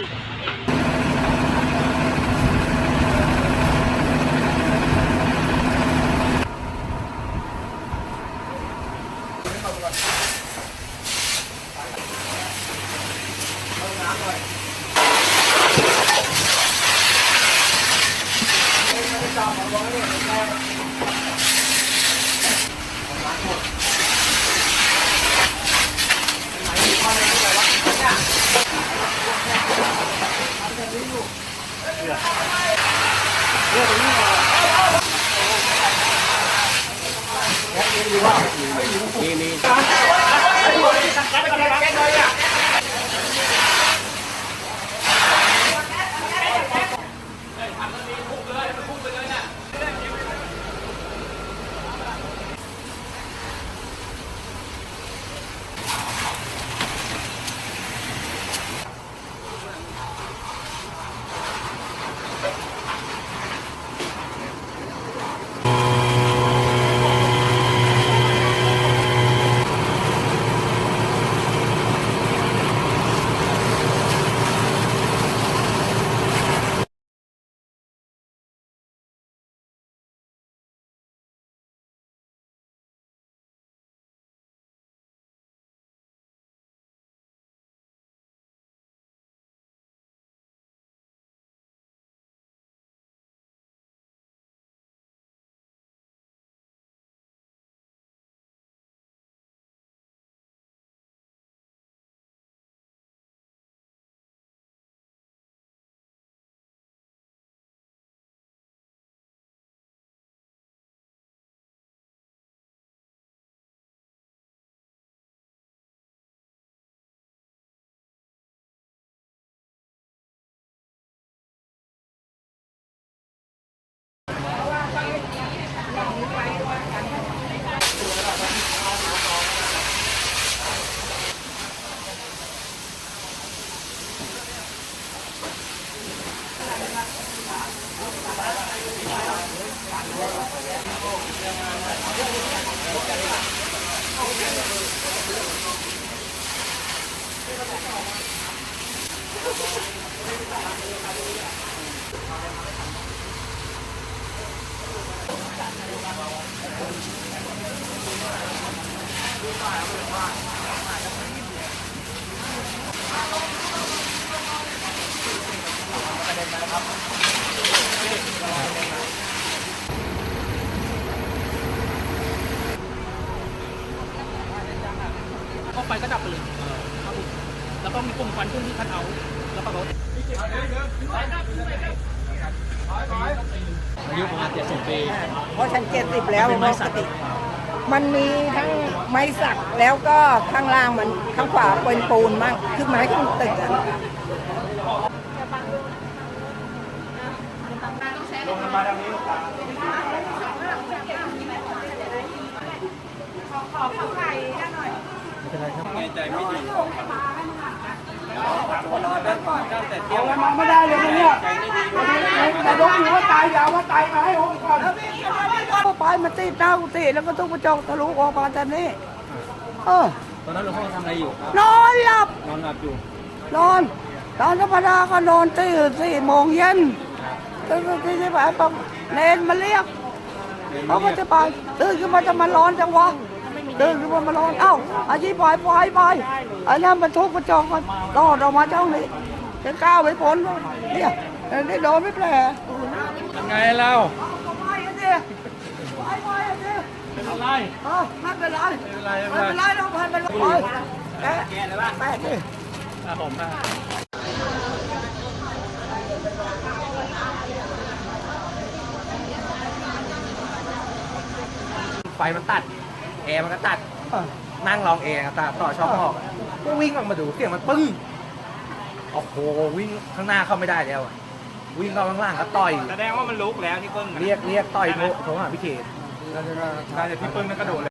Fui. mainit. นะครับ ก็ไฟก็ดับไปเลยครับผมแล้วก็มีกลุ่มควันขึ้นที่คันเอาแล้วก็รถอายุประมาณเจ็ดสิบปีเพราะฉันเจ็ดสิบแล้วเป็นไม้ปสักติมันมีทั้งไม้สักแล้วก็ข้างล่างมันข้างขวาเป็นปูนมั่งคือไม้ขึ้นตึกอะ ไม่ได้เลยเนี่ยแต่ยกหัวตายยาวว่าตายมาให้ผมก่อนก็ไปมาตีเต้าตีแล้วก็ทุกกระจกทะลุออกมาจากนี้เออตอนนั้นหลวงพ่อทำอะไรอยู่นอนหลับนอนหลับอยู่นอนตอนธรรมดาก็นอนตื่นสี่โมงเย็นตื่นที่ที่ไปปั๊บเนนมาเรียกเขาก็จะไปตื่นขึ้นมาจะมาร้อนจังวะ ตื่นขึ้นมามาร้อนเอ้าอาชีพปล่อยปล่อยไปไอ้นั่นมันทุบกระจกมันรอดออกมาเจ้านี้จะก้าวไปพ้นเนี่ยได้โดนไม่แผลยังไงเล่าไปกันดิไปไปกันดิเป็นอะไรเออไม่เป็นไรไม่เป็นไรไม่เป็นไรเราพันเป็นไรแกแกเลยว่าแปดดิอะผมอะไฟมันตัดแอร์มันก็ตัดนั่งลองแอร์ก็ตัดต่อช่องออกก็วิ่งออกมาดูเสียงมันปึ้งโอ้โหวิ่งข้างหน้าเข้าไม่ได้แล้วอะวิ่งเข้าข้างล่างก็ต่อย แสดงว่ามันลุกแล้วที่เพิ่งเรียกเรียกต่อยโทรโทรหาพี่เขตการจะที่เพิ่งนั่นกระโดดเลย